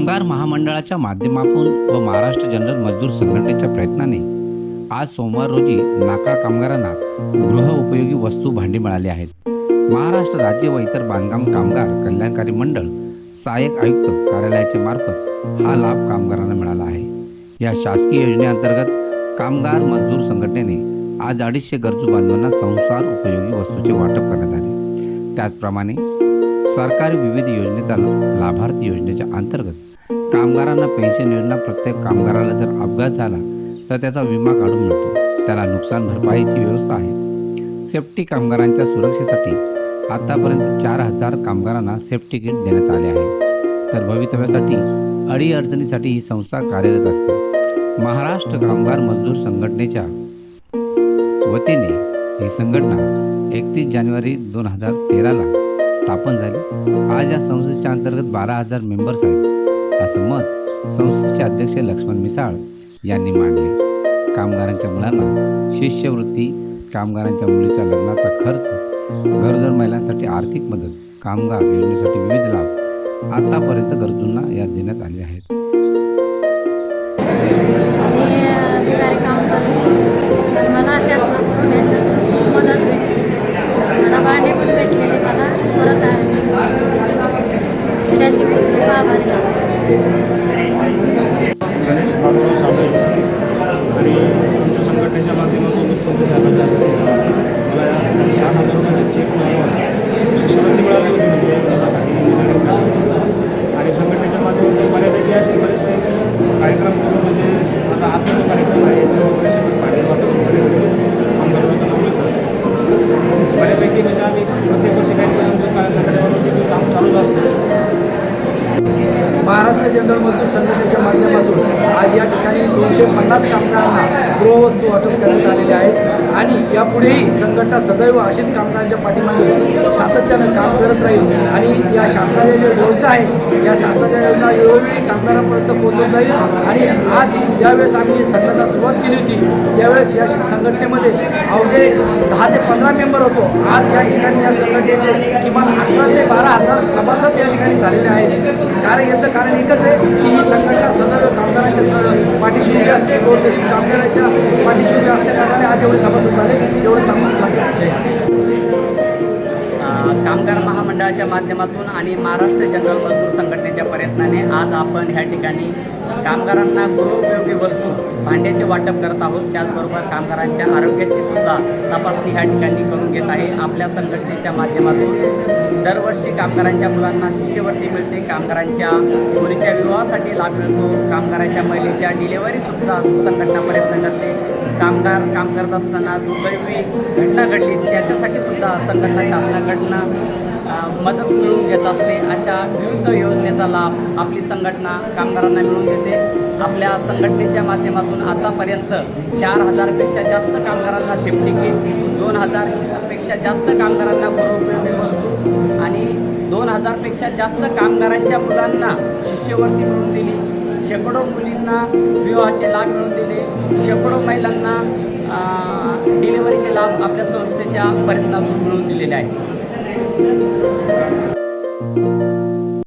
कामगार महामंडळाच्या माध्यमातून व महाराष्ट्र जनरल मजदूर संघटनेच्या प्रयत्नाने आज सोमवार रोजी नाका कामगारांना गृहउपयोगी वस्तू भांडी मिळाली आहेत. महाराष्ट्र राज्य व इतर बांधकाम कामगार कल्याणकारी मंडळ सहाय्यक आयुक्त कार्यालयाचे मार्फत हा लाभ कामगारांना मिळाला आहे. या शासकीय योजनेअंतर्गत कामगार मजदूर संघटनेने आज अडीचशे गरजू बांधवांना संसार उपयोगी वस्तूचे वाटप करण्यात आले. त्याचप्रमाणे सरकारी विविध योजनेचा लाभार्थी योजनेच्या अंतर्गत कामगारांना पेन्शन योजना प्रत्येक कामगाराला जर अपघात झाला तर त्याचा विमा काढून मिळतो. त्याला नुकसान भरपाईची व्यवस्था आहे. सेफ्टी कामगारांच्या सुरक्षेसाठी आतापर्यंत चार हजार कामगारांना सेफ्टी किट देण्यात आले आहे. तर भवितव्यासाठी अडीअडचणीसाठी ही संस्था कार्यरत असते. महाराष्ट्र कामगार मजदूर संघटनेच्या वतीने ही संघटना एकतीस जानेवारी दोन हजार तेराला स्थापन झाली. आज या संस्थेच्या अंतर्गत बारा हजार मेंबर्स आहेत. असं मत संस्थेचे अध्यक्ष लक्ष्मण मिसाळ यांनी मांडले. कामगारांच्या मुलांना शिष्यवृत्ती कामगारांच्या मुलीच्या लग्नाचा खर्च गरोदर महिलांसाठी आर्थिक मदत कामगार योजनेसाठी विविध लाभ आतापर्यंत गरजूंना या देण्यात आले आहेत. भांडे पण भेटलेले मला परत आहे त्यांची खूप खूप आभारी आहे गणेश बाबुराव साबळे आणि तुमच्या संघटनेच्या माध्यमातून उत्पन्न झाला जास्त मला या हजार रुपयाचा चेक मिळाला शिष्यवृत्ती मिळाली होती महाराष्ट्र जनरल मजदूर संघटनेच्या माध्यमातून आज या ठिकाणी दोनशे पन्नास कामगारांना गृहवस्तू वाटप करण्यात आलेल्या आहेत. आणि यापुढेही संघटना सदैव अशीच कामगारांच्या पाठीमागे सातत्यानं काम करत राहील. आणि या शासनाच्या ज्या योजना आहेत या शासनाच्या योजना वेळोवेळी कामगारांपर्यंत पोहोचत जाईल. आणि आज ज्यावेळेस आम्ही संघटना सुरुवात केली होती त्यावेळेस या संघटनेमध्ये अवघे दहा ते पंधरा मेंबर होतो. आज या ठिकाणी या संघटनेचे किमान अकरा ते बारा हजार सभासद या ठिकाणी झालेले आहेत. कारण याचं कारण एकच आहे की ही संघटना सदैव कामगारांच्या स पाठीशी उभे असते गोरगरीब कामगारांच्या पाठीशी उभे असल्याकारणाने आज एवढे सभासद झाले एवढे सभासद थांबतो. कामगार महामंडळाच्या माध्यमातून आणि महाराष्ट्र जनरल मजदूर संघटनेच्या प्रयत्नाने आज आपण ह्या ठिकाणी कामगारांना गृहोपयोगी वस्तू भांड्याचे वाटप करत आहोत. त्याचबरोबर कामगारांच्या आरोग्याची सुद्धा तपासणी ह्या ठिकाणी करून घेत आहे. आपल्या संघटनेच्या माध्यमातून दरवर्षी कामगारांच्या मुलांना शिष्यवृत्ती मिळते. कामगारांच्या मुलीच्या विवाहासाठी लाभ मिळतो. कामगारांच्या महिलेच्या डिलेवरीसुद्धा संघटना प्रयत्न करते. कामगार काम करत असताना दुर्दैवी घटना घडली. त्याच्यासाठी सुद्धा संघटना शासनाकडनं मदत मिळवून घेत असते. अशा विविध योजनेचा लाभ आपली संघटना कामगारांना मिळून देते. आपल्या संघटनेच्या माध्यमातून आतापर्यंत चार हजारपेक्षा जास्त कामगारांना सेफ्टी किट दोन हजारपेक्षा जास्त कामगारांना गृहोपयोगी वस्तू आणि दोन हजारपेक्षा जास्त कामगारांच्या मुलांना शिष्यवृत्ती मिळवून दिली. शेकडो मुलींना विवाहाचे लाभ मिळून दिले. शेकडो महिलांना डिलिव्हरीचे लाभ आपल्या संस्थेच्या प्रयत्नातून मिळवून दिलेले आहेत. Thank you.